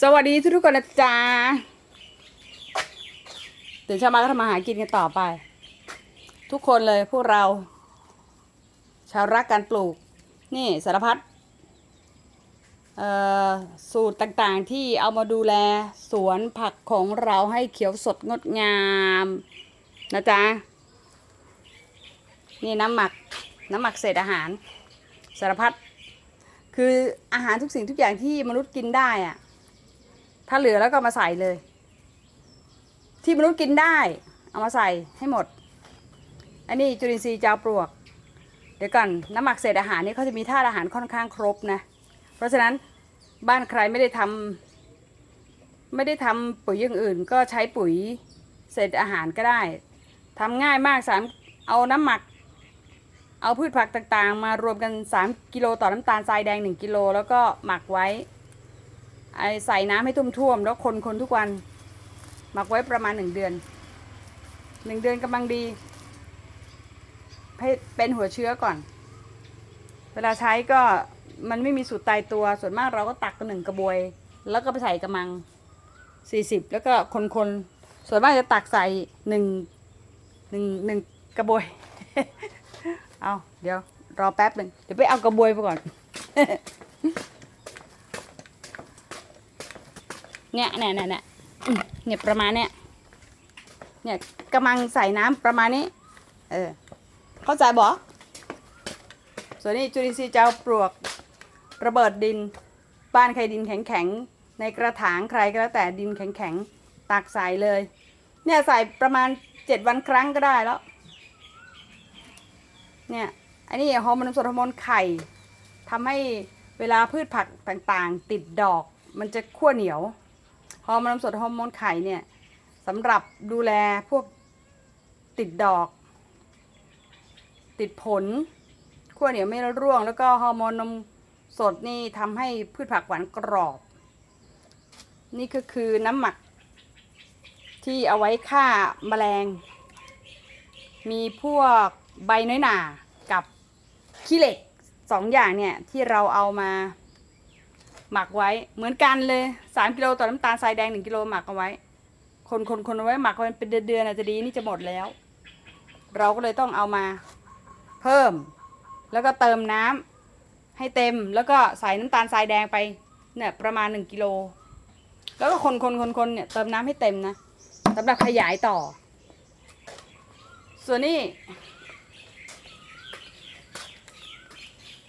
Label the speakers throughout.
Speaker 1: สวัสดีทุกคนนะจ๊ะตื่นเช้ามาก็ทำมาหากินกันต่อไป ทุกคนเลยพวกเรา ชาวรักการปลูก นี่สารพัดสูตรต่างๆที่เอามาดูแลสวนผักของเราให้เขียวสดงดงามนะจ๊ะ นี่น้ำหมักน้ำหมักเศษอาหารสารพัดคืออาหารทุกสิ่งทุกอย่างที่มนุษย์กินได้อะ ถ้าเหลือแล้วก็มาใส่เลย ที่มนุษย์กินได้ เอามาใส่ให้หมด อันนี้จุลินทรีย์เจ้าปลวก เดี๋ยวก่อนน้ำหมักเศษอาหารนี่เขาจะมีธาตุอาหารค่อนข้างครบนะ เพราะฉะนั้นบ้านใครไม่ได้ทำไม่ได้ทำปุ๋ยอย่างอื่น ก็ใช้ปุ๋ยเศษอาหารก็ได้ทำง่ายมากสามเอาน้ำหมัก เอาพืชผักต่างๆ มารวมกัน 3 กิโลต่อน้ำตาลทรายแดง 1 กิโลแล้วก็หมักไว้ ใส่น้ำให้ท่วมๆแล้วคนคนทุกวันหมักไว้ประมาณ1เดือน1เดือนกำลังดีให้เป็นหัวเชื้อก่อน เวลาใช้ก็มันไม่มีสูตรตายตัวส่วนมากเราก็ตักหนึ่งกระบวย แล้วก็ไปใส่กระมัง40แล้วก็คนๆส่วนมากจะตักใส่หนึ่งหนึ่งหนึ่งกระบวย เอาเดี๋ยวรอแป๊บหนึ่งเดี๋ยวไปเอากระบวยไปก่อน เนี่ยเนี่ยเนี่ยเนี่ยเนี่ยประมาณเนี้ยเนี่ยกำลังใส่น้ำประมาณนี้ เออ เข้าใจบอกส่วนนี้จุลินทรีย์จ้าปลวกระเบิดดิน บ้านใครดินแข็งๆ ในกระถางใครก็แล้วแต่ดินแข็งๆ ตักใส่เลย เนี่ยใส่ประมาณเจ็ดวันครั้งก็ได้แล้ว เนี่ย อันนี้ฮอร์โมนสดฮอร์โมนไข่ทำให้เวลาพืชผักต่างๆ ติดดอก มันจะขั้วเหนียว ฮอร์โมนน้ำสดฮอร์โมนไข่เนี่ยสำหรับดูแลพวกติดดอก ติดผลขั้วเหนียวไม่ร่วง แล้วก็ฮอร์โมนนมสดนี่ทำให้พืชผักหวานกรอบ นี่ก็คือน้ำหมัก ที่เอาไว้ฆ่าแมลง มีพวกใบน้อยหนากับขี้เหล็กสองอย่างเนี่ยที่เราเอามา หมักไว้เหมือนกันเลยสามกิโลต่อน้ำตาลทรายแดงหนึ่งกิโลหมักเอาไว้ คนคนคนเอาไว้หมักไว้เป็นเดือนๆอาจจะดีนี่จะหมดแล้ว เราก็เลยต้องเอามาเพิ่ม แล้วก็เติมน้ำให้เต็มแล้วก็ใส่น้ำตาลทรายแดงไปเนี่ยประมาณหนึ่งกิโลแล้วก็คนคนคนคนเนี่ยเติมน้ำให้เต็มนะสำหรับขยายต่อ ส่วนนี้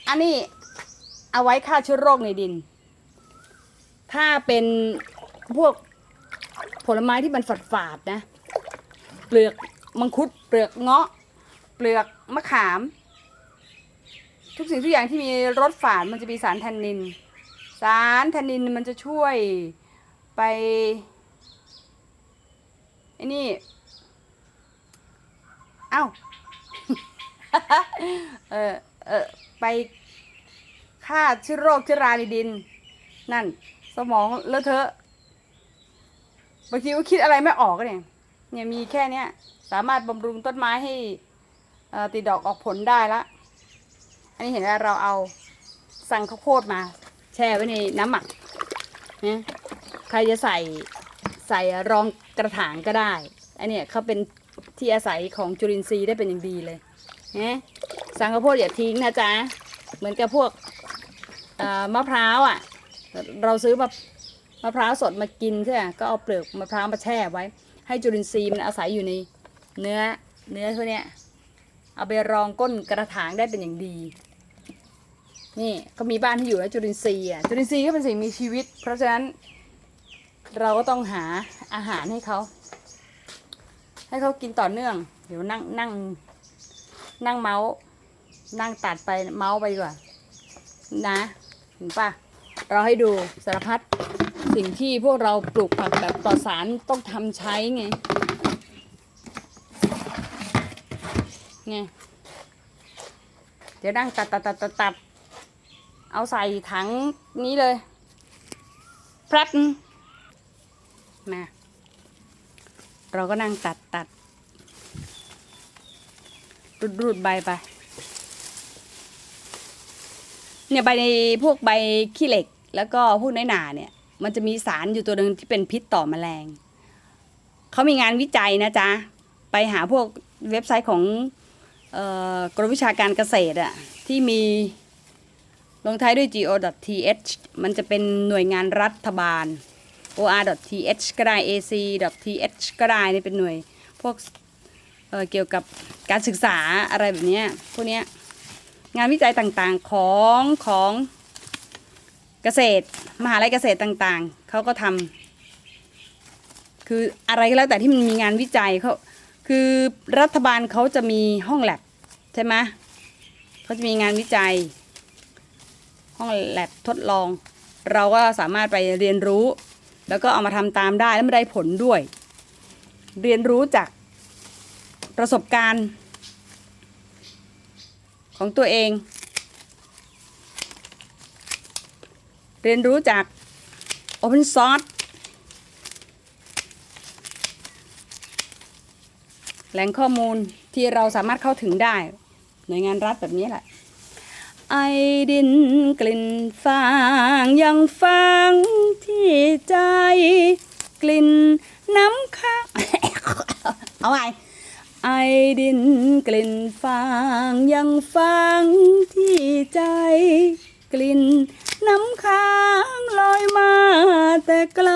Speaker 1: อันนี้เอาไว้ฆ่าเชื้อโรคในดิน ถ้าเป็นพวกผลไม้ที่มันฝาดๆนะ เปลือกมังคุด เปลือกเงาะ เปลือกมะขาม ทุกสิ่งทุกอย่างที่มีรสฝาดมันจะมีสารแทนนิน สารแทนนินมันจะช่วยไปไอ้นี่เอ้าเออเออไปฆ่าเชื้อโรคเชื้อราในดิน นั่น สมองเลอะเทอะบางทีก็คิดอะไรไม่ออกเนี่ยเนี่ยมีแค่เนี้ยสามารถบำรุงต้นไม้ให้ติดดอกออกผลได้ละ อันนี้เห็นว่าเราเอาสั่งข้าวโพดมา แช่ไว้ในน้ำหมักนะใครจะใส่ใส่รองกระถางก็ได้ อันนี้เขาเป็นที่อาศัยของจุลินทรีย์ได้เป็นอย่างดีเลยนะสั่งข้าวโพดอย่าทิ้งนะจ๊ะ เหมือนกับพวกมะพร้าวอะ เราซื้อมามะพร้าวสดมากินใช่ไหมก็เอาเปลือกมะพร้าวมาแช่ไว้ ให้จุลินทรีย์มันอาศัยอยู่ในเนื้อเนื้อพวกเนี้ยเอาไปรองก้นกระถางได้เป็นอย่างดี นี่เขามีบ้านที่อยู่แล้วจุลินทรีย์อะจุลินทรีย์ก็เป็นสิ่งมีชีวิต เพราะฉะนั้น เราก็ต้องหาอาหารให้เขา ให้เขากินต่อเนื่อง เดี๋ยวนั่งนั่งนั่งเมาส์นั่งตัดไปเมาส์ไปดีกว่า นะเห็นปะ เราให้ดูสารพัดสิ่งที่พวกเราปลูกผักแบบปลอดสารต้องทำใช้ไงไงเดี๋ยวนั่งตัดตัดตัดตัดตัดเอาใส่ถังนี้เลยแป๊บมาเราก็นั่งตัดตัดรูดรูดใบไป เนี่ยใบในพวกใบขี้เหล็ก แล้วก็พวกน้อยหนาเนี่ย มันจะมีสารอยู่ตัวหนึ่งที่เป็นพิษต่อแมลงเขามีงานวิจัยนะจ๊ะ ไปหาพวกเว็บไซต์ของเออกรมวิชาการเกษตรอะที่มีลงท้ายด้วย go.th มันจะเป็นหน่วยงานรัฐบาล or.th ก็ได้ ac.th ก็ได้นี่เป็นหน่วยพวกเอ่อเกี่ยวกับการศึกษาอะไรแบบนี้พวกเนี้ย งานวิจัยต่างๆของของเกษตร มหาลัยเกษตรต่างๆ เขาก็ทำคืออะไรก็แล้วแต่ที่มันมีงานวิจัยเขาคือรัฐบาลเขาจะมีห้องแลบใช่ไหมเขาจะมีงานวิจัย ห้องแลบทดลอง เราก็สามารถไปเรียนรู้ แล้วก็เอามาทำตามได้แล้วไได้ผลด้วย เรียนรู้จากประสบการณ์ ของตัวเอง เรียนรู้จาก Open Source แหล่งข้อมูลที่เราสามารถเข้าถึงได้ หน่วยงานรัฐแบบนี้แหละ ไอดินกลิ่นฟางยังฟังที่ใจ กลิ่นน้ำค้างเอาไง ไอดินกลิ่นฟางยังฟังที่ใจ กลิ่นน้ำค้างลอยมาแต่ไกล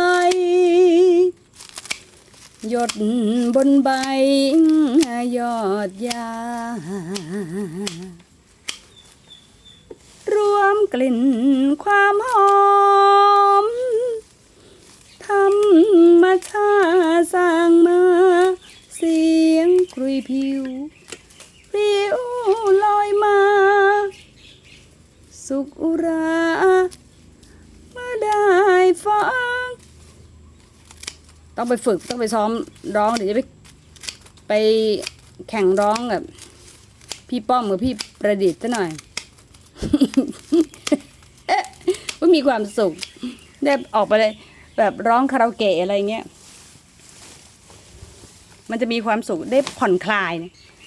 Speaker 1: หยดบนใบยอดยารวมกลิ่นความหอมธรรมชาติสร้างมา ยงกรุยผิวผิวลอยมา สุขอุราเมื่อได้ฟัง ต้องไปฝึกต้องไปซ้อมร้องเดี๋ยวจะไปไปแข่งร้องแบบพี่ป้อมกับพี่ประดิษฐ์ซะหน่อยว่ามีความสุข ได้ออกไปเลย แบบร้องคาราโอเกะอะไรเงี้ย มันจะมีความสุขได้ผ่อนคลาย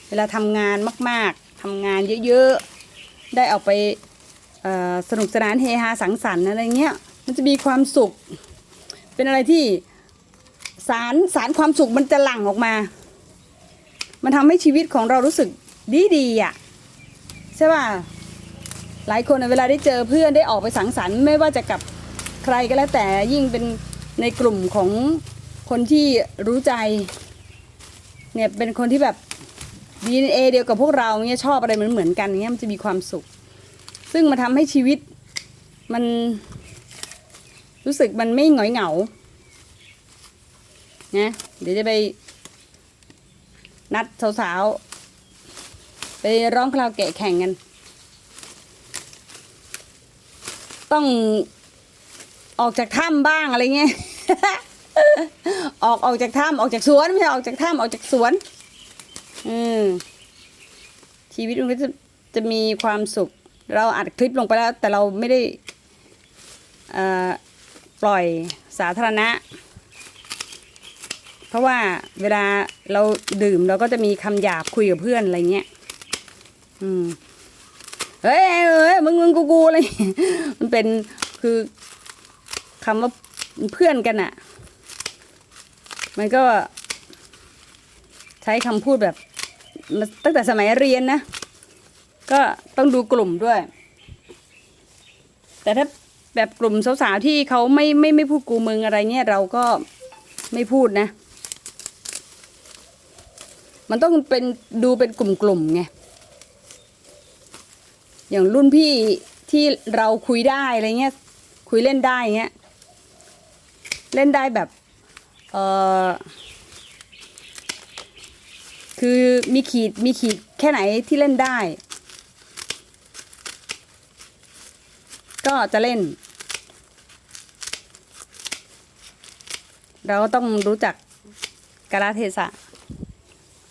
Speaker 1: เวลาทำงานมาก ๆทำงานเยอะๆ ได้ออกไปสนุกสนานเฮฮาสังสรรค์อะไรเงี้ย มันจะมีความสุข เป็นอะไรที่สารสารความสุขมันจะหลั่งออกมา มันทำให้ชีวิตของเรารู้สึกดีดีๆอะใช่ป่ะหลายคนเวลาได้เจอเพื่อนได้ออกไปสังสรรค์ไม่ว่าจะกับใครก็แล้วแต่ยิ่งเป็นในกลุ่มของคนที่รู้ใจ เนี่ยเป็นคนที่แบบ DNA เดียวกับพวกเราเนี่ยชอบอะไรเหมือนเหมือนกันเงี้ยมันจะมีความสุข ซึ่งมาทำให้ชีวิตมันรู้สึกมันไม่หงอยเหงานะเดี๋ยวจะไป นัดสาวๆไปร้องคาราโอเกะแข่งกัน ต้องออกจากถ้ำบ้างอะไรเงี้ย ออกออกจากถ้ำออกจากสวนไม่ใช่ออกจากถ้ำออกจากสวน อืมชีวิตมันก็จะจะมีความสุข เราอัดคลิปลงไปแล้ว แต่เราไม่ได้อ่อปล่อยสาธารณะ เพราะว่าเวลาเราดื่มเราก็จะมีคำหยาบคุยกับเพื่อนอะไรเงี้ย อืมเฮ้ยเฮ้ยมึงมึงกูกูอะไรมันเป็นคือคำว่าเพื่อนกันอะ มันก็ใช้คำพูดแบบตั้งแต่สมัยเรียนนะ ก็ต้องดูกลุ่มด้วย แต่ถ้าแบบกลุ่มสาวๆที่เขาไม่ไม่ไม่พูดกูมึงอะไรเงี้ยเราก็ไม่พูดนะ มันต้องเป็นดูเป็นกลุ่มๆไงอย่างรุ่นพี่ที่เราคุยได้อะไรเงี้ยคุยเล่นได้เงี้ย เล่นได้แบบ เออคือมีขีดมีขีดแค่ไหนที่เล่นได้ ก็จะเล่น เราต้องรู้จักกาลเทศะ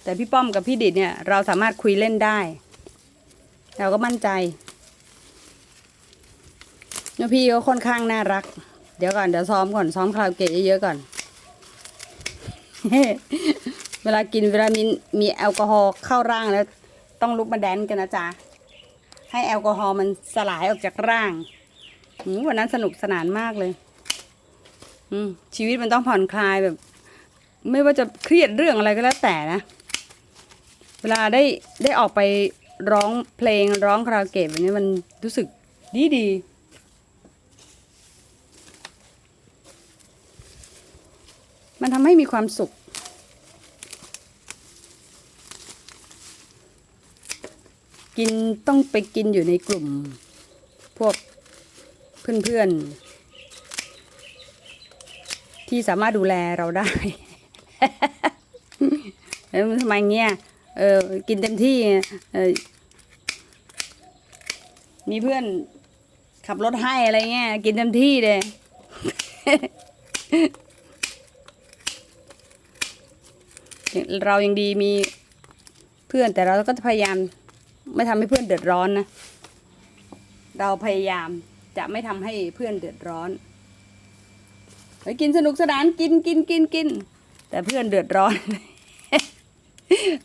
Speaker 1: แต่พี่ป้อมกับพี่ดิดเนี่ย เราสามารถคุยเล่นได้ เราก็มั่นใจแล้วพี่ก็ค่อนข้างน่ารัก เดี๋ยวก่อน เดี๋ยวซ้อมก่อน ซ้อมคาราโอเกะเยอะๆก่อน เวลากินเวลามีมีแอลกอฮอล์เข้าร่างแล้ว ต้องลุกมาแดนกันนะจ๊ะ ให้แอลกอฮอล์มันสลายออกจากร่างวันนั้นสนุกสนานมากเลย อืมชีวิตมันต้องผ่อนคลายแบบ ไม่ว่าจะเครียดเรื่องอะไรก็แล้วแต่นะ เวลาได้ได้ออกไปร้องเพลงร้องคาราโอเกะแบบนี้มันรู้สึกดีดีมันทำให้มีความสุข กินต้องไปกินอยู่ในกลุ่ม พวกเพื่อนๆ ที่สามารถดูแลเราได้แล้วทำไมเงี้ย เออ กินเต็มที่ เออ มีเพื่อนขับรถให้อะไรเงี้ย กินเต็มที่เลยเรายังดีมีเพื่อนแต่เราก็จะพยายาม ไม่ทำให้เพื่อนเดือดร้อนนะ เราพยายามจะไม่ทำให้เพื่อนเดือดร้อนไปกินสนุกสนานกินกินกินกิน แต่เพื่อนเดือดร้อน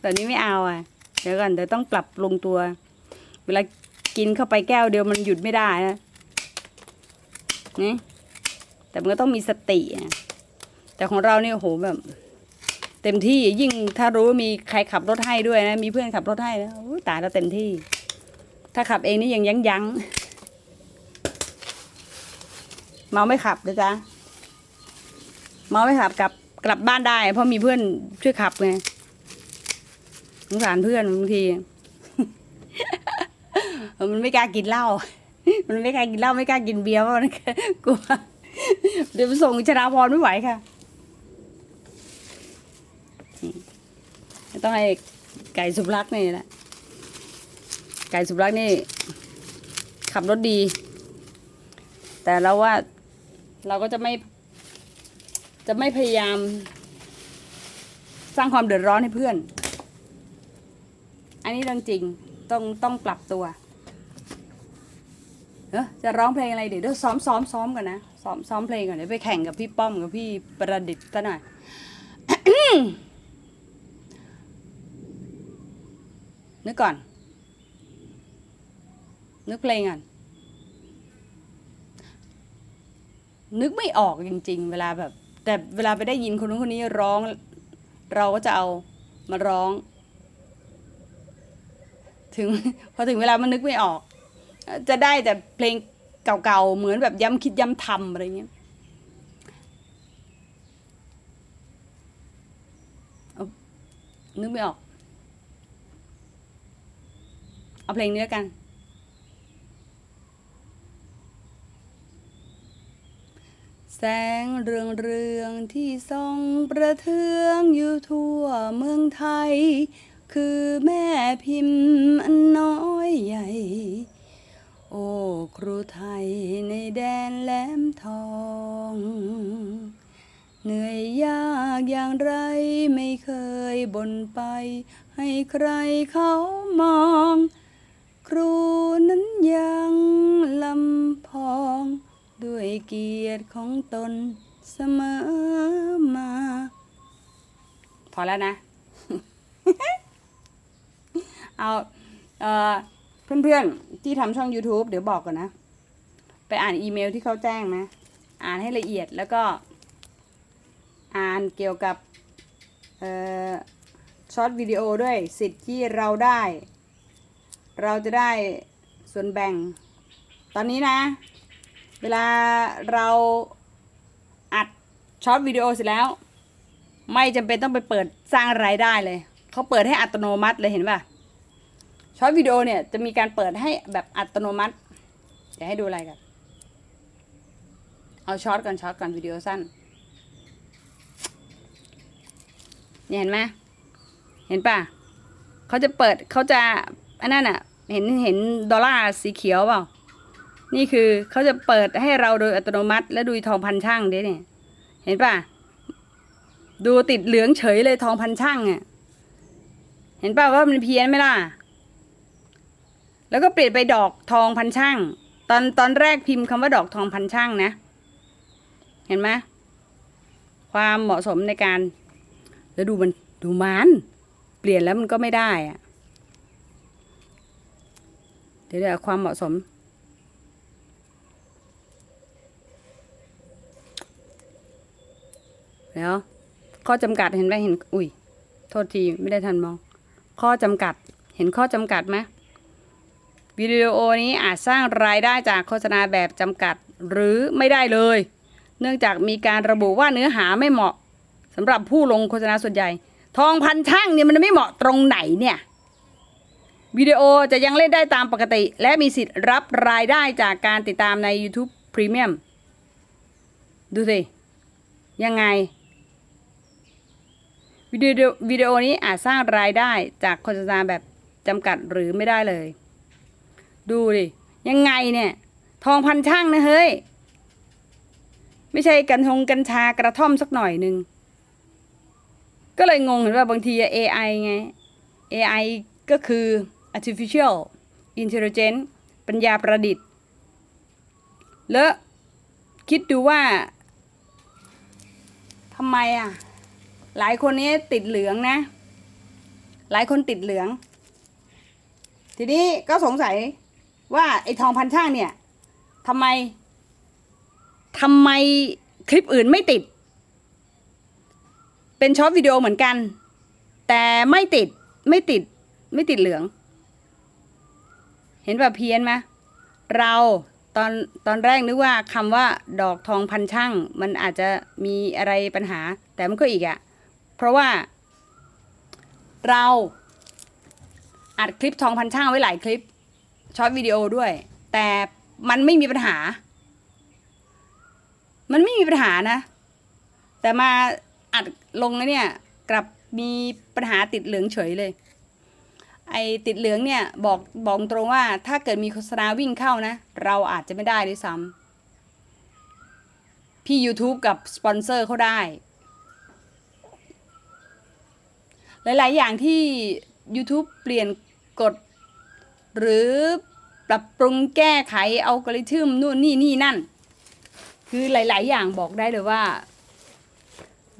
Speaker 1: ตอนนี้ไม่เอาอะ เดี๋ยวก่อนเดี๋ยวต้องปรับปรุงตัว เวลากินเข้าไปแก้วเดียวมันหยุดไม่ได้นะนี่แต่มันก็ต้องมีสติอะแต่ของเราเนี่ยโหแบบ เต็มที่ยิ่งถ้ารู้มีใครขับรถให้ด้วยนะมีเพื่อนขับรถให้นะโอ้ยตายแล้วเต็มที่ ถ้าขับเองนี่ยังยั้งยั้งเมาไม่ขับนะจ๊ะเมาไม่ขับกลับกลับบ้านได้ เพราะมีเพื่อนช่วยขับไงสงสารเพื่อนบางทีมันไม่กล้ากินเหล้ามันไม่กล้ากินเหล้าไม่กล้ากินเบียร์เพราะมันกลัวเดี๋ยวไปส่งชราพรไม่ไหวค่ะ ต้องให้ไก่สุภลักนี่แหละไก่สุภลักนี่ ขับรถดี แต่เราว่าเราก็จะไม่ จะไม่พยายาม สร้างความเดือดร้อนให้เพื่อน อันนี้เรื่องจริงต้องต้องปรับตัวเออจะร้องเพลงอะไรเดี๋ยวเดี๋ยวซ้อมซ้อมซ้อมกันนะซ้อมซ้อมเพลงก่อนเดี๋ยวไปแข่งกับพี่ป้อมกับพี่ประดิษฐ์ซะหน่อย นึกก่อน นึกเพลงก่อนนึกไม่ออกจริง ๆ เวลาแบบ แต่เวลาไปได้ยินคนนู้นคนนี้ร้อง เราก็จะเอามาร้อง ถึงพอถึงเวลามันนึกไม่ออก จะได้แต่เพลงเก่าๆเหมือนแบบย้ำคิดย้ำทำอะไรเงี้ยนึกไม่ออก เอาเพลงนี้แล้วกัน แสงเรืองเรืองที่ส่องประเทืองอยู่ทั่วเมืองไทย คือแม่พิมพ์อันน้อยใหญ่ โอ้ครูไทยในแดนแหลมทองเหนื่อยยากอย่างไรไม่เคยบ่นไป ให้ใครเขามอง ครูนั้นยังลำพอง ด้วยเกียรติของตนเสมอมา พอแล้วนะ เอาเอ่อเพื่อนๆ ที่ทำช่อง YouTube เดี๋ยวบอกก่อนนะ ไปอ่านอีเมลที่เขาแจ้งนะ อ่านให้ละเอียดแล้วก็ อ่านเกี่ยวกับช็อตวิดีโอด้วยสิทธิ์ที่เราได้ เราจะได้ส่วนแบ่ง ตอนนี้นะ เวลาเราอัดช็อตวิดีโอเสร็จแล้ว ไม่จำเป็นต้องไปเปิดสร้างรายได้เลย เขาเปิดให้อัตโนมัติเลยเห็นป่ะช็อตวิดีโอเนี่ยจะมีการเปิดให้แบบอัตโนมัติ เดี๋ยวให้ดูอะไรกัน เอาช็อตก่อนช็อตก่อนวิดีโอสั้นเนี่ยเห็นไหมเห็นป่ะเขาจะเปิดเขาจะอันนั้นอะ เห็นเห็นดอลลาร์สีเขียวเปล่า นี่คือเขาจะเปิดให้เราโดยอัตโนมัติและดูทองพันช่างเด้เนี่ย เห็นป่ะ ดูติดเหลืองเฉยเลยทองพันช่างอะ เห็นป่ะว่ามันเพี้ยนไหมล่ะ แล้วก็เปลี่ยนไปดอกทองพันช่าง ตอนตอนแรกพิมพ์คำว่าดอกทองพันช่างนะ เห็นไหมความเหมาะสมในการ แล้วดูมันดูมัน เปลี่ยนแล้วมันก็ไม่ได้อะ เดี๋ยวความเหมาะสมเดี๋ยวข้อจำกัดเห็นไหมเห็น อุ้ย โทษทีไม่ได้ทันมอง ข้อจำกัด เห็นข้อจำกัดไหมวิดีโอนี้อาจสร้างรายได้จากโฆษณาแบบจำกัดหรือไม่ได้เลย เนื่องจากมีการระบุว่าเนื้อหาไม่เหมาะสำหรับผู้ลงโฆษณาส่วนใหญ่ ทองพันช่างเนี่ยมันไม่เหมาะตรงไหนเนี่ย วิดีโอจะยังเล่นได้ตามปกติ และมีสิทธิ์รับรายได้จากการติดตามใน YouTube Premium ดูสิ ยังไง วิดีโอวิดีโอนี้อาจสร้างรายได้จากโฆษณาแบบจำกัดหรือไม่ได้เลย ดูดิ ยังไงเนี่ย ทองพันช่างนะเฮ้ย ไม่ใช่กัญชงกัญชากระท่อมสักหน่อยหนึ่ง ก็เลยงงเห็นว่าบางที AI ไง AI ก็คือ artificial intelligence ปัญญาประดิษฐ์ แล้วคิดดูว่าทำไมอะ หลายคนนี้ติดเหลืองนะ หลายคนติดเหลือง ทีนี้ก็สงสัยว่าไอ้ทองพันช่างเนี่ยทำไมทำไมคลิปอื่นไม่ติด เป็นช็อตวิดีโอเหมือนกัน แต่ไม่ติดไม่ติดไม่ติดเหลือง เห็นแบบเพี้ยนไหมเราตอนตอนแรกนึกว่าคำว่าดอกทองพันช่าง มันอาจจะมีอะไรปัญหา แต่มันก็อีกอะเพราะว่า เราอัดคลิปทองพันช่างไว้หลายคลิปช็อตวิดีโอด้วย แต่มันไม่มีปัญหา มันไม่มีปัญหานะ แต่มาอัดลงแล้วเนี่ย กลับมีปัญหาติดเหลืองเฉยเลย ไอติดเหลืองเนี่ยบอกบอกตรงว่าถ้าเกิดมีโฆษณาวิ่งเข้านะ เราอาจจะไม่ได้ด้วยซ้ำพี่ YouTube กับสปอนเซอร์เขาได้ หลาย ๆ อย่างที่ YouTube เปลี่ยนกฎ หรือปรับปรุงแก้ไขเอัลกริทึมนู่นนี่นี่นั่น คือหลาย ๆ อย่างบอกได้เลยว่า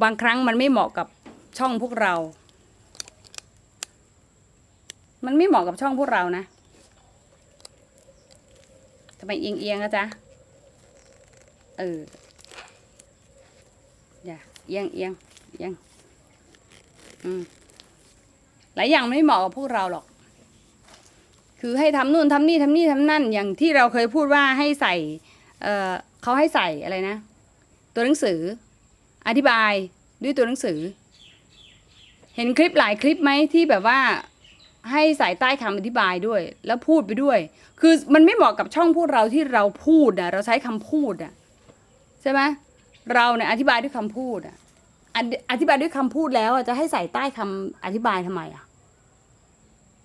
Speaker 1: บางครั้งมันไม่เหมาะกับช่องพวกเรา มันไม่เหมาะกับช่องพวกเรานะทำไมเอียงเอียงอะจ๊ะ เออ อย่าเอียงเอียงเอียง อืม หลายอย่างไม่เหมาะกับพวกเราหรอก คือให้ทำนู่นทำนี่ทำนี่ทำนั่น อย่างที่เราเคยพูดว่าให้ใส่ เออเขาให้ใส่อะไรนะ ตัวหนังสือ อธิบายด้วยตัวหนังสือ เห็นคลิปหลายคลิปไหมที่แบบว่า ให้ใส่ใต้คำอธิบายด้วย แล้วพูดไปด้วย คือมันไม่เหมาะกับช่องพวกเราที่เราพูดอะเราใช้คำพูดอะใช่ไหมเราเนี่ยอธิบายด้วยคำพูดอะอธิอธิบายด้วยคำพูดแล้วจะให้ใส่ใต้คำอธิบายทำไมอะ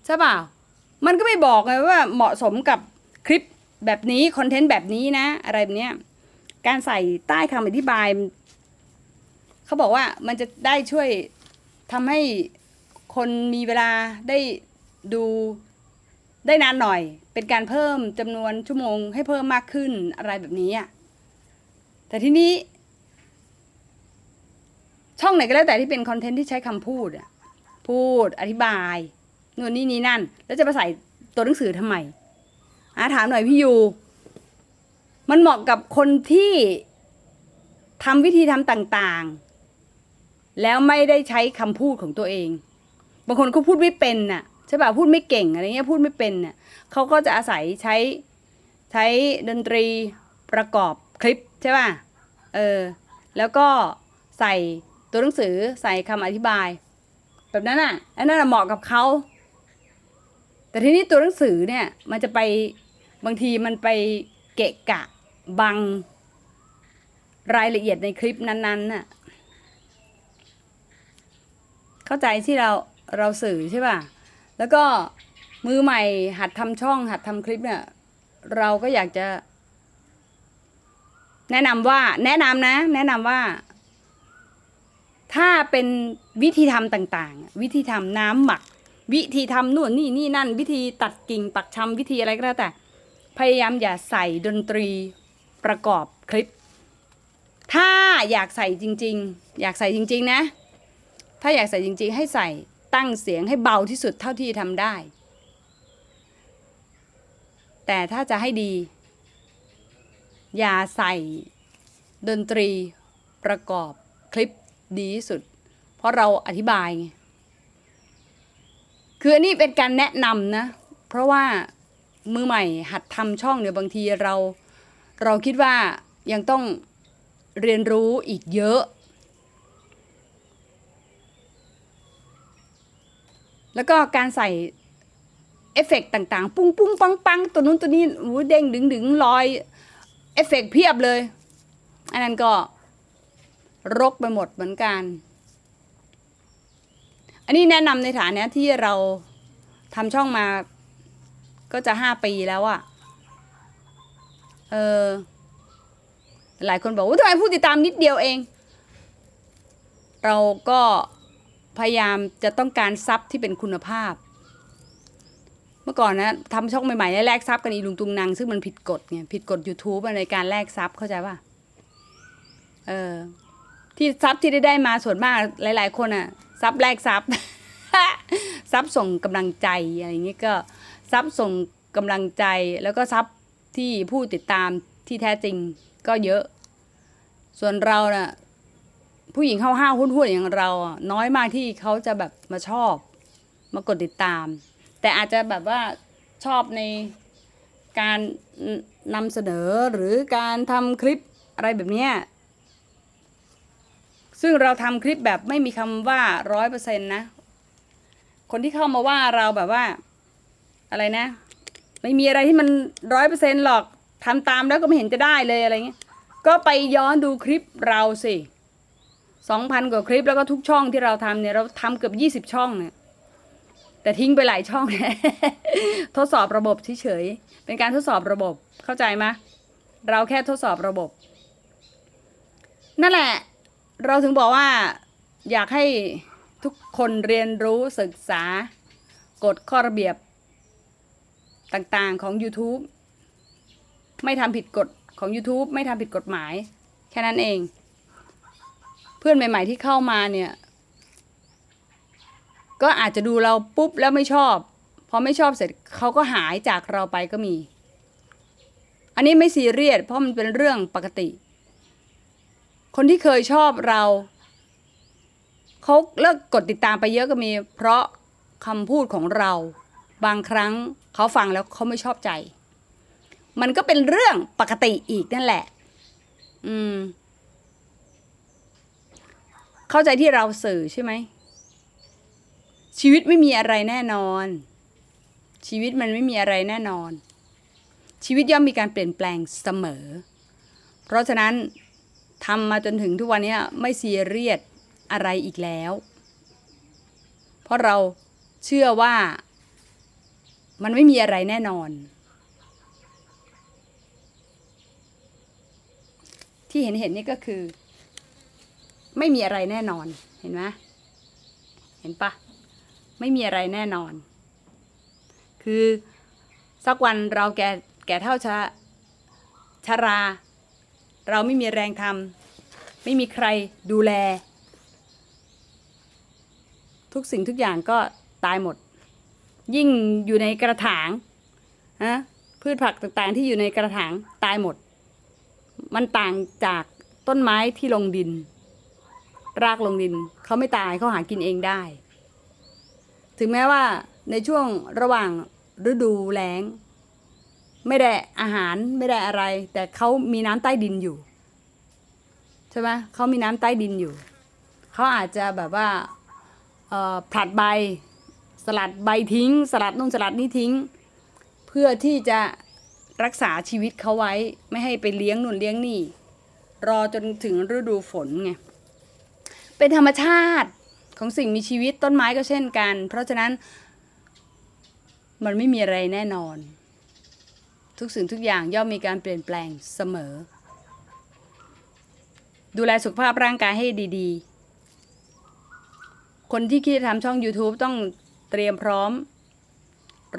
Speaker 1: ใช่เปล่ามันก็ไม่บอกไงว่าเหมาะสมกับคลิปแบบนี้คอนเทนต์แบบนี้นะ อะไรแบบเนี้ยการใส่ใต้คำอธิบาย เขาบอกว่ามันจะได้ช่วยทำให้คนมีเวลาได้ ดูได้นานหน่อย เป็นการเพิ่มจำนวนชั่วโมงให้เพิ่มมากขึ้นอะไรแบบนี้อะแต่ทีนี้ ช่องไหนก็แล้วแต่ที่เป็นคอนเทนต์ที่ใช้คำพูดอะพูดอธิบายนู่นนี่นี่นั่น แล้วจะมาใส่ตัวหนังสือทำไมอาถามหน่อยพี่ยูมันเหมาะกับคนที่ทำวิธีทำต่างๆ แล้วไม่ได้ใช้คำพูดของตัวเอง บางคนก็พูดไม่เป็นน่ะ ใช่ป่ะพูดไม่เก่งอะไรเงี้ยพูดไม่เป็นน่ะเขาก็จะอาศัยใช้ใช้ดนตรีประกอบคลิปใช่ป่ะเออแล้วก็ใส่ตัวหนังสือใส่คำอธิบาย แบบนั้นอะอันนั้นเหมาะกับเขาแต่ทีนี้ตัวหนังสือเนี่ยมันจะไปบางทีมันไปเกะกะบังรายละเอียดในคลิปนั้นๆน่ะเข้าใจที่เราเราสื่อใช่ป่ะ แล้วก็มือใหม่หัดทำช่องหัดทำคลิปเนี่ย เราก็อยากจะ แนะนำว่า แนะนำนะ แนะนำว่า ถ้าเป็นวิธีทำต่างๆ วิธีทำน้ำหมัก วิธีทำนู่นนี่นี่นั่น วิธีตัดกิ่งปักชำวิธีอะไรก็แล้วแต่ พยายามอย่าใส่ดนตรีประกอบคลิป ถ้าอยากใส่จริง ๆ อยากใส่จริง ๆ นะ ถ้าอยากใส่จริง ๆ ให้ใส่ ตั้งเสียงให้เบาที่สุดเท่าที่ทำได้ แต่ถ้าจะให้ดี อย่าใส่ดนตรีประกอบคลิปดีที่สุด เพราะเราอธิบายไงคืออันนี้เป็นการแนะนำนะ เพราะว่ามือใหม่หัดทำช่องเนี่ยบางทีเรา เราคิดว่ายังต้องเรียนรู้อีกเยอะ แล้วก็การใส่เอฟเฟกต์ต่างๆ ปุ้งปุ้งปังปังตัวนู้นตัวนี้อู้เด้งดึงดึงลอยเอฟเฟกต์เพียบเลย อันนั้นก็รกไปหมดเหมือนกัน อันนี้แนะนำในฐานะที่เราทำช่องมาก็จะห้าปีแล้วอะเออ หลายคนบอกว่าทำไมผู้ติดตามนิดเดียวเอง เราก็ พยายามจะต้องการซับที่เป็นคุณภาพ เมื่อก่อนนะทำช่องใหม่ๆแลกซับกันอีลุงตุงนางซึ่งมันผิดกฎไงผิดกฎ YouTube ในการแลกซับเข้าใจป่ะเออที่ซับที่ได้ได้มาส่วนมากหลาย ๆ คนอะซับแลกซับซับส่งกำลังใจอะไรอย่างเงี้ยก็ซับส่งกำลังใจแล้วก็ซับที่ผู้ติดตามที่แท้จริงก็เยอะ ส่วนเราน่ะ ผู้หญิงห้าวๆหุ้นๆอย่างเราอะน้อยมากที่เขาจะแบบมาชอบ มากดติดตาม แต่อาจจะแบบว่าชอบในการนำเสนอหรือการทำคลิปอะไรแบบเนี้ยซึ่งเราทำคลิปแบบไม่มีคำว่าร้อยเปอร์เซ็นต์นะ คนที่เข้ามาว่าเราแบบว่า อะไรนะ ไม่มีอะไรที่มันร้อยเปอร์เซ็นต์หรอกทำตามแล้วก็ไม่เห็นจะได้เลยอะไรเงี้ยก็ไปย้อนดูคลิปเราสิ สองพันกว่าคลิปแล้วก็ทุกช่องที่เราทำเนี่ยเราทำเกือบยี่สิบช่องเนี่ยแต่ทิ้งไปหลายช่องทดสอบระบบเฉยๆเป็นการทดสอบระบบเข้าใจไหมเราแค่ทดสอบระบบ นั่นแหละ เราถึงบอกว่าอยากให้ทุกคนเรียนรู้ศึกษากฎข้อระเบียบต่างๆของ YouTube ไม่ทำผิดกฎของ YouTube ไม่ทำผิดกฎหมาย แค่นั้นเอง เพื่อนใหม่ ๆ ที่เข้ามาเนี่ย ก็อาจจะดูเราปุ๊บแล้วไม่ชอบ พอไม่ชอบเสร็จเขาก็หายจากเราไปก็มี อันนี้ไม่ซีเรียสเพราะมันเป็นเรื่องปกติ คนที่เคยชอบเราเขาเลิกกดติดตามไปเยอะก็มี เพราะคำพูดของเรา บางครั้งเขาฟังแล้วเขาไม่ชอบใจ มันก็เป็นเรื่องปกติอีกนั่นแหละ อืม เข้าใจที่เราสื่อใช่ไหม ชีวิตไม่มีอะไรแน่นอน ชีวิตมันไม่มีอะไรแน่นอน ชีวิตย่อมมีการเปลี่ยนแปลงเสมอ เพราะฉะนั้นทำมาจนถึงทุกวันนี้ไม่ซีเรียสอะไรอีกแล้ว เพราะเราเชื่อว่ามันไม่มีอะไรแน่นอน ที่เห็นเห็นนี่ก็คือ ไม่มีอะไรแน่นอน เห็นไหมเห็นปะไม่มีอะไรแน่นอน คือสักวันเราแก่แก่เท่าชะชารา เราไม่มีแรงทำไม่มีใครดูแล ทุกสิ่งทุกอย่างก็ตายหมด ยิ่งอยู่ในกระถางนะพืชผักต่างๆที่อยู่ในกระถางตายหมด มันต่างจากต้นไม้ที่ลงดิน รากลงดินเขาไม่ตายเขาหากินเองได้ ถึงแม้ว่าในช่วงระหว่างฤดูแล้ง ไม่ได้อาหารไม่ได้อะไร แต่เขามีน้ำใต้ดินอยู่ใช่ไหมเขามีน้ำใต้ดินอยู่เขาอาจจะแบบว่าผลัดใบสลัดใบทิ้ง สลัดนู่นสลัดนี่ทิ้ง เพื่อที่จะรักษาชีวิตเขาไว้ไม่ให้ไปเลี้ยงนู่นเลี้ยงนี่ รอจนถึงฤดูฝนไง เป็นธรรมชาติของสิ่งมีชีวิตต้นไม้ก็เช่นกัน เพราะฉะนั้นมันไม่มีอะไรแน่นอน ทุกสิ่งทุกอย่างย่อมมีการเปลี่ยนแปลงเสมอ ดูแลสุขภาพร่างกายให้ดีๆ คนที่คิดจะทำช่อง YouTube ต้องเตรียมพร้อม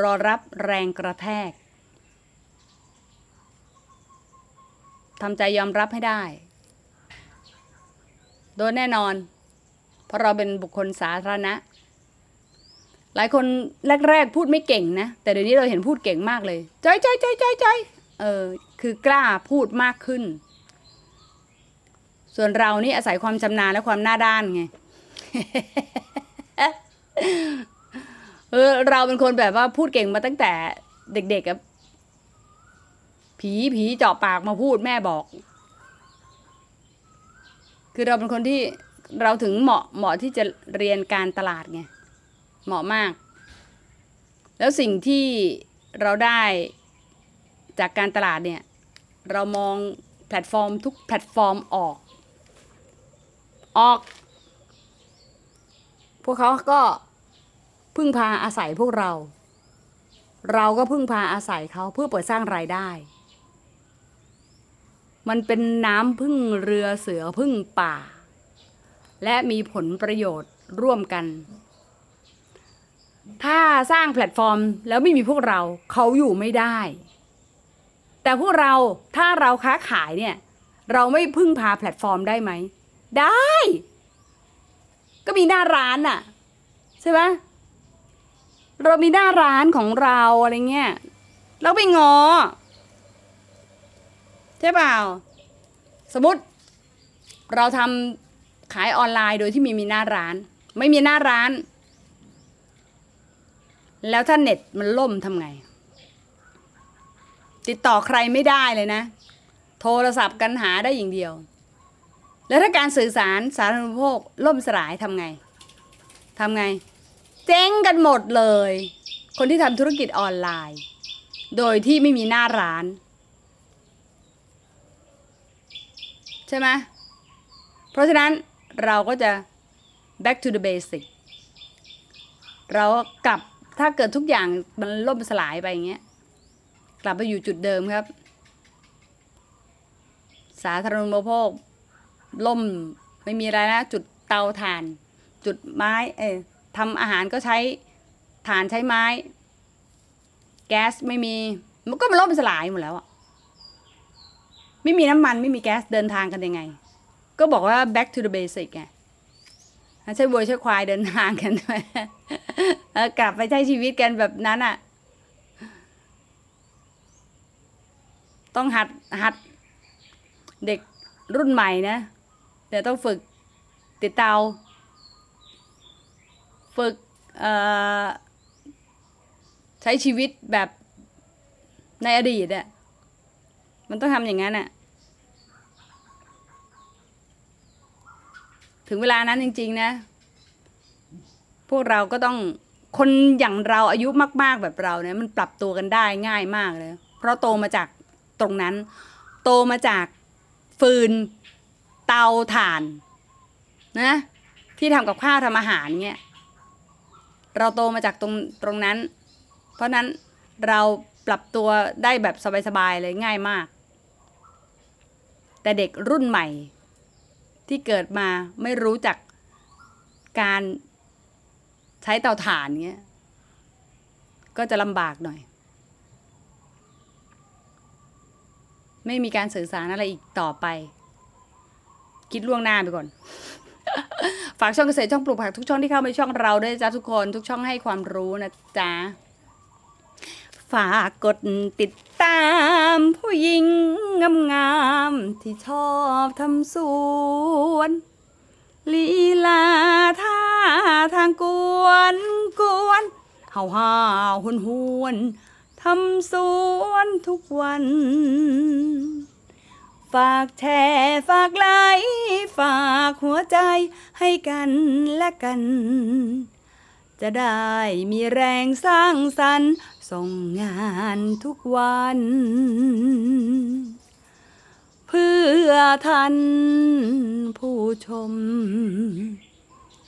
Speaker 1: รอรับแรงกระแทกทำใจยอมรับให้ได้ โดยแน่นอน เพราะเราเป็นบุคคลสาธารณะ หลายคนแรกๆพูดไม่เก่งนะ แต่เดี๋ยวนี้เราเห็นพูดเก่งมากเลยจอยจอยจอยจอยจอยเออคือกล้าพูดมากขึ้น ส่วนเรานี่อาศัยความชำนาญและความหน้าด้านไงเออเราเป็นคนแบบว่าพูดเก่งมาตั้งแต่เด็กๆอะผีผีเจาะปากมาพูดแม่บอก คือเราเป็นคนที่เราถึงเหมาะเหมาะที่จะเรียนการตลาดไงเหมาะมาก แล้วสิ่งที่เราได้จากการตลาดเนี่ยเรามองแพลตฟอร์มทุกแพลตฟอร์มออก ออก พวกเขาก็พึ่งพาอาศัยพวกเรา เราก็พึ่งพาอาศัยเขาเพื่อเปิดสร้างรายได้ มันเป็นน้ำพึ่งเรือเสือพึ่งป่า และมีผลประโยชน์ร่วมกัน ถ้าสร้างแพลตฟอร์มแล้วไม่มีพวกเราเขาอยู่ไม่ได้ แต่พวกเราถ้าเราค้าขายเนี่ย เราไม่พึ่งพาแพลตฟอร์มได้ไหม ได้ ก็มีหน้าร้านน่ะ ใช่ไหมเรามีหน้าร้านของเราอะไรเงี้ยเราไปงอ ใช่เปล่า สมมติเราทำขายออนไลน์โดยที่ไมีมีหน้าร้าน ไม่มีหน้าร้าน แล้วถ้าเน็ตมันล่มทำไง ติดต่อใครไม่ได้เลยนะ โทรศัพท์กันหาได้อย่างเดียว แล้วถ้าการสื่อสารสาธารณูปโภคล่มสลายทำไงทำไง เจ๊งกันหมดเลย คนที่ทำธุรกิจออนไลน์ โดยที่ไม่มีหน้าร้าน ใช่ไหมเพราะฉะนั้นเราก็จะ back to the basic เรากลับถ้าเกิดทุกอย่างมันล่มสลายไปอย่างเงี้ย กลับไปอยู่จุดเดิมครับ สาธารณูปโภคล่มไม่มีอะไรนะ จุดเตาถ่าน จุดไม้เออทำอาหารก็ใช้ถ่านใช้ไม้ แก๊สไม่มี มันก็มันล่มสลายหมดแล้วอะ ไม่มีน้ำมันไม่มีแก๊สเดินทางกันยังไง ก็บอกว่า back to the basic ไงใช้วัวใช้ควายเดินทางกันกลับไปใช้ชีวิตกันแบบนั้นอะต้องหัดหัดเด็กรุ่นใหม่นะ เดี๋ยวต้องฝึกติดเตา ฝึกใช้ชีวิตแบบในอดีตอะ มันต้องทำอย่างนั้นอะถึงเวลานั้นจริง ๆ นะ พวกเราก็ต้องคนอย่างเราอายุมาก ๆ แบบเราเนี่ยมันปรับตัวกันได้ง่ายมากเลย เพราะโตมาจากตรงนั้น โตมาจากฟืนเตาถ่าน นะ ที่ทำกับข้าวทำอาหารเงี้ยเราโตมาจากตรงตรงนั้น เพราะนั้นเราปรับตัวได้แบบสบาย ๆ เลยง่ายมาก แต่เด็กรุ่นใหม่ ที่เกิดมาไม่รู้จักการใช้เตาถ่านเงี้ย ก็จะลำบากหน่อย ไม่มีการสื่อสารอะไรอีกต่อไป คิดล่วงหน้าไปก่อน ฝากช่องเกษตรช่องปลูกผักทุกช่องที่เข้ามาช่องเราด้วยจ้าทุกคน ทุกช่องให้ความรู้นะจ๊ะ ฝากกดติดตามผู้หญิงงามๆที่ชอบทำสวนลีลาท่าทางกวนกวนเห่าห่าหวนหวนทำสวนทุกวัน ฝากแชร์ฝากไลค์ฝากหัวใจให้กันและกัน จะได้มีแรงสร้างสรรค์ ส่งงานทุกวัน เพื่อทันผู้ชม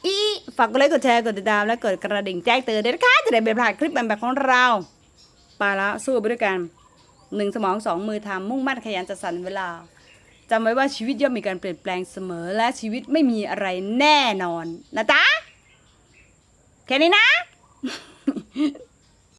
Speaker 1: อีฝากกดไลค์กดแชร์กดติดตามและกดกระดิ่งแจ้งเตือนด้วยนะคะ จะได้ไม่พลาดคลิปแบบของเราไปแล้วสู้ไปด้วยกันหนึ่งสมองสองมือทำมุ่งมั่นขยันจัดสรรเวลาจำไว้ว่าชีวิตย่อมมีการเปลี่ยนแปลงเสมอและชีวิตไม่มีอะไรแน่นอน นะจ๊ะแค่นี้นะ